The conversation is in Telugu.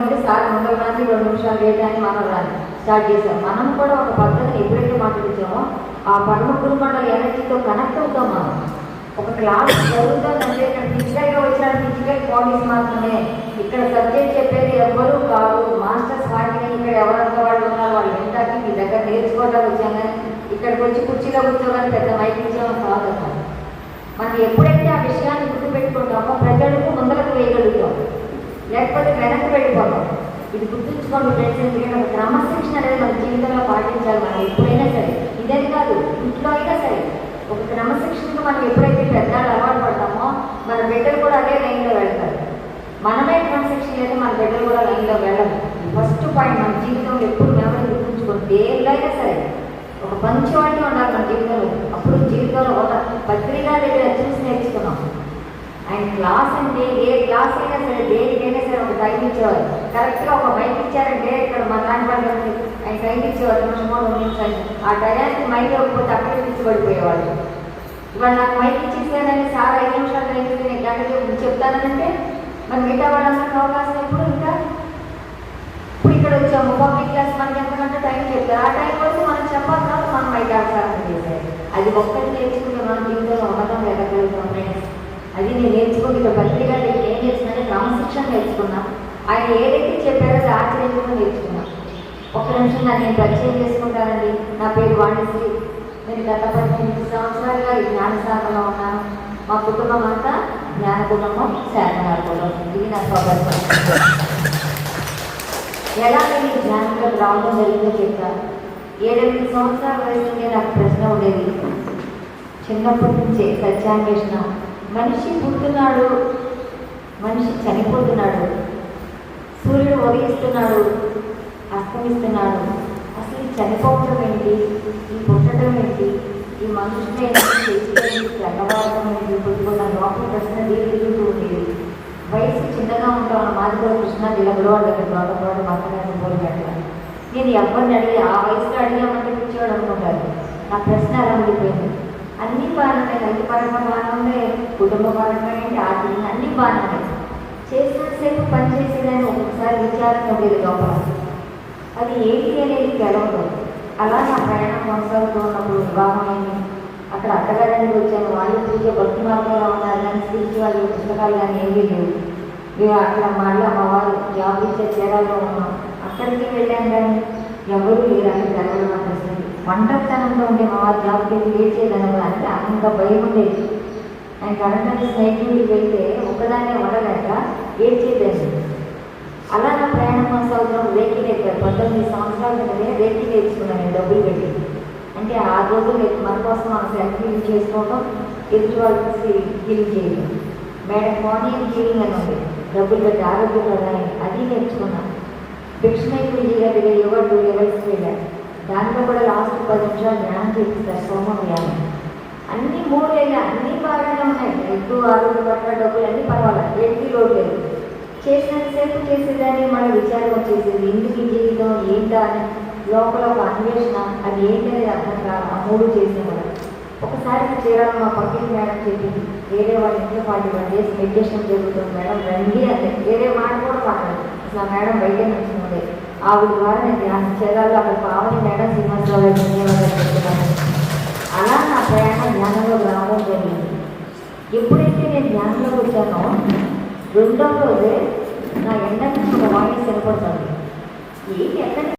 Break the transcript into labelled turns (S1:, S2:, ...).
S1: సార్ ముందర రాని రెండు నిమిషాలు లేట్ అని మనం రాని స్టార్ట్ చేశాం. మనం కూడా ఒక పద్ధతిని ఎప్పుడైతే మాట్లాడించామో ఆ పరమ గురుమండల ఎనర్జీతో కనెక్ట్ అవుతాం మనం. ఒక క్లాస్ జరుగుతుందంటే ఇక్కడ ఫిజికల్గా వచ్చిన ఫిజికల్ బాడీస్ మాత్రమే. ఇక్కడ సబ్జెక్ట్ చెప్పేది ఎవ్వరూ కాదు. మాస్టర్స్ వాటిని ఇక్కడ ఎవరంత వాళ్ళు ఉన్నారు వాళ్ళు వింటాకి మీ దగ్గర నేర్చుకోవడానికి వచ్చాం కానీ ఇక్కడికి వచ్చి కుర్చీలో కూర్చోగానే పెద్ద మైక్ ఇచ్చామని కాదు. మనం ఎప్పుడైతే ఆ విషయాన్ని గుర్తుపెట్టుకుంటామో ప్రజలకు ముందరకు వేయగలుగుతాం. లేకపోతే వెనక్కి వెళ్ళిపోతాం. ఇది గుర్తుంచుకోండి ఫ్రెండ్స్ ఎందుకంటే ఒక క్రమశిక్షణ అనేది మన జీవితంలో పాటించాలి మనం ఎప్పుడైనా సరే. ఇదే కాదు ఇంట్లో అయినా సరే. ఒక క్రమశిక్షణకు మనం ఎప్పుడైతే పెద్దలు అలవాటు పడతామో మన బిడ్డలు కూడా అదే లైన్లో వెళ్తారు. మనమే క్రమశిక్షణ అయితే మన బిడ్డలు కూడా లైన్లో వెళ్ళరు. ఫస్ట్ పాయింట్ మన జీవితంలో ఎప్పుడు మెమరీ గుర్తుంచుకోండి. దేనిలో అయినా సరే ఒక పంచువాటి ఉండాలి మన జీవితంలో. అప్పుడు జీవితంలో ఒక పత్రికా దగ్గర చూసి నేర్చుకున్నాం ఆయన క్లాస్ అంటే ఏ క్లాస్ అయినా సరే దేనికైనా సరే ఒక టైం ఇచ్చేవారు. కరెక్ట్గా ఒక మైక్ ఇచ్చారంటే ఇక్కడ మా దాంట్లో ఆయన టైం ఇచ్చేవారు. నిమిషమో రెండు నిమిషాలు ఆ టయానికి మైక్ ఇవ్వకపోతే అక్కడే పిచ్చిపడిపోయేవాళ్ళు ఇవాళ నాకు మైక్ ఇచ్చేసానని సార్ ఐదు నిమిషాలు టైం నేను గంట చెప్తానంటే మరి మిగతా వాళ్ళందరికీ అవకాశం ఎప్పుడు ఇంకా? ఇప్పుడు ఇక్కడ వచ్చాము. పబ్లిక్ క్లాస్ మనకి ఎంతకంటే టైం చెప్తారు. ఆ టైం వరకు మనం చెప్పాలి తర్వాత మనం మైక్ ఆచారం చేశారు అది ఒక్కటి నేర్చుకుంటే మనం జీవితంలో అమ్మటం వెళ్ళగలుగుతాం ఫ్రెండ్స్ అది నేను నేర్చుకుంటే ఇక్కడ పత్రిక దగ్గర ఏం చేస్తున్నాను నేర్చుకున్నాం. ఆయన ఏదైతే చెప్పారో అది ఆచరించడం నేర్చుకున్నాం. ఒక నిమిషం నన్ను నేను పరిచయం చేసుకుంటానండి నా పేరు వాణిశ్రీ. నేను గత పద్దెనిమిది సంవత్సరాలుగా ఈ జ్ఞానసాగంలో ఉన్నాను. మా కుటుంబం అంతా జ్ఞాన కుటుంబం శారణ కుటుంబం. ఇది నా స్వభావం ఎలా నేను ఈ జ్ఞానంలోకి రావడం జరిగిందో చెప్తాను. ఏడెనిమిది సంవత్సరాల వయసు నాకు ప్రశ్న ఉండేది. చిన్నప్పటి నుంచే సత్యాన్వేషణ. మనిషి పుడుతున్నాడు మనిషి చనిపోతున్నాడు. సూర్యుడు ఉదయిస్తున్నాడు అస్తమిస్తున్నాడు. అసలు ఈ చనిపోవటం ఏంటి? ఈ పుట్టడం ఏంటి? ఈ మనుషులు ఏంటి? తెల్లవారడం ఏంటి? పుట్టుకున్న లోపల ప్రశ్న దీర్ఘిస్తూ ఉండేది వయసు చిన్నగా ఉంటాం మాదిగో కృష్ణ నిలబడవాడు దగ్గర గౌరవవాడు మాట్లాడే పోలిపెట్టడం నేను ఎవరిని అడిగి ఆ వయసులో అడిగామంటే పిచ్చేవాడు అనుకుంటారు. నా ప్రశ్న అలా ఉండిపోయింది. అన్ని బాగానే రైతు పరంగా బాగానే కుటుంబ పరంగా ఏంటి? ఆర్థికంగా అన్ని బాగానే చేసినంతసేపు పని చేసేదాన్ని ఒక్కొక్కసారి విచారం లోపల. అది ఏంటి అనేది తెలవదు. అలా నా ప్రయాణం కొనసాగుతూ ఉన్నప్పుడు వివాహమైంది అక్కడ అత్తగారికి వచ్చాను. వాళ్ళు చూసే భక్తి మార్గంలో ఉన్నారు కానీ స్పిరిచువల్ పుస్తకాలు కానీ ఏమీ లేవు. మేము అక్కడ మళ్ళీ అమ్మవారు జాబ్ ఇచ్చే చీరాల్లో ఉన్నాం. అక్కడికి వెళ్ళాం కానీ ఎవరు లేరని తెలవడం అనిపిస్తుంది వంటతనంలో ఉండే మా జాబ్కి వెళ్ళి ఏడ్చేదని అంటే అంత భయం ఉండేది. ఆయన కరెంట్ స్నేహితుడికి వెళ్తే ఒక్కదాన్నే ఉండలేక ఏడ్చేదండి అలా నా ప్రయాణం కొనసాగుతున్నాం వెహికల్ ఎక్కారు పంతొమ్మిది సంవత్సరాల క్రితమే వెహికల్ నేర్చుకున్నాను నేను డబ్బులు పెట్టి. అంటే ఆ రోజు మన కోసం మన సెల్ఫ్ హీలింగ్ చేసుకోవడం ఎదుటి వాళ్ళకి హీలింగ్ చేయడం మేడం మార్నింగ్ హీలింగ్ అని ఉంది డబ్బులు పెట్టి ఆరోగ్యం ప్రధాని అది నేర్చుకున్నాను ఫిక్షన్ అయిపోయి దగ్గర ఎవరు టూ లెవెల్స్కి దాంట్లో కూడా లాస్ట్ పది నిమిషాలు ధ్యానం చేపిస్తారు సోమం వ్యాయామం. అన్ని మూడు అయినా అన్ని బాగానే ఉన్నాయి. ఎక్కువ ఆరోగ్య పట్ల డబ్బులు అన్నీ పర్వాలేదు. ఏంటి లోటు లేదు. చేసినంతసేపు చేసేదాన్ని మన విచారం వచ్చేసింది ఎందుకు ఈ జీవితం? ఏంటా అని లోపల ఒక అన్వేషణ అది ఏంటి అనేది అర్థం కాదు ఆ మూడు చేసేవాడు ఒకసారి చీరాలు మా పక్కింటి మేడం చెప్పింది వేరే వాళ్ళ ఇంట్లో పార్టీ వన్ డేస్ మెడిటేషన్ జరుగుతుంది మేడం. రండి అంటే వేరే మాట కూడా మాట్లాడదు అసలు మేడం బయట నుంచి ఉండే ఆవిడ ద్వారా నేను ధ్యానం చేయాలి అక్కడ పావని మేడం శ్రీనివాసరావు ధన్యవాదాలు చెప్తున్నాను. అలా ప్రయాణం ధ్యానంలో రావడం జరిగింది ఎప్పుడైతే నేను ధ్యానంలోకి వచ్చానో రెండో రోజే నా ఎండ ఒక వాయిస్ వినపడుతుంది. ఏంటి ఎక్కడ